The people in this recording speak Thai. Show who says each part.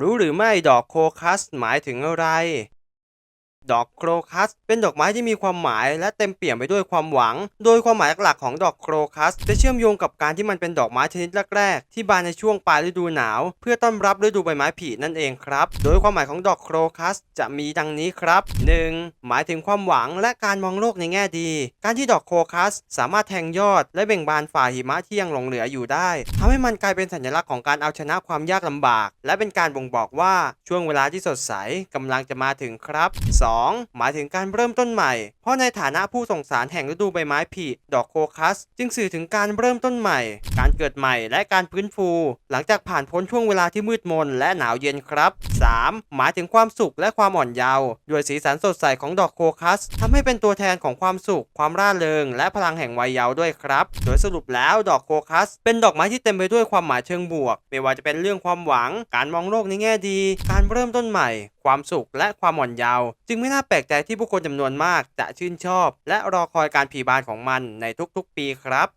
Speaker 1: รู้หรือไม่ดอกโคคัสหมายถึงอะไร ดอกโครคัส เป็นดอกไม้ที่มีความหมายและเต็มเปี่ยมไปด้วยความหวัง โดยความหมายหลักๆของดอกโครคัส จะเชื่อมโยงกับการที่มันเป็นดอกไม้ชนิดแรกๆที่บานในช่วงปลายฤดูหนาว เพื่อต้อนรับฤดูใบไม้ผลินั่นเองครับ โดยความหมายของดอกโครคัส จะมีดังนี้ครับ 1. หมายถึงความหวังและการมองโลกในแง่ดี การที่ดอกโครคัส สามารถแทงยอด และเบ่งบานฝ่าหิมะที่ยังหลงเหลืออยู่ได้ทำให้มันกลายเป็นสัญลักษณ์ของการเอาชนะความยากลำบาก และเป็นการบ่งบอกว่าช่วงเวลาที่สดใสกำลังจะมาถึงครับ 2. หมายถึงการเริ่มต้นใหม่ เพราะในฐานะผู้ส่งสารแห่งฤดูใบไม้ผลิดอกโคคัส จึงสื่อถึงการเริ่มต้นใหม่ การ เกิดใหม่และการฟื้นฟู หลังจากผ่านพ้นช่วงเวลาที่มืดมนและหนาวเย็นครับ 3. หมายถึงความสุขและความอ่อนเยาว์ด้วยสีสันสดใสของดอกโคคัสทำให้เป็นตัวแทนของความสุข ความร่าเริง และพลังแห่งวัยเยาว์ด้วยครับ โดยสรุปแล้วดอกโคคัส เป็นดอกไม้ที่เต็มไปด้วยความหมายเชิงบวก ไม่ว่าจะเป็นเรื่องความหวัง การมองโลกในแง่ดี การเริ่มต้นใหม่ ความสุขและความอ่อนเยาว์จึงไม่น่าแปลกใจที่ผู้คนจำนวนมากจะชื่นชอบ และรอคอยการผีบานของมันในทุกๆ ปีครับ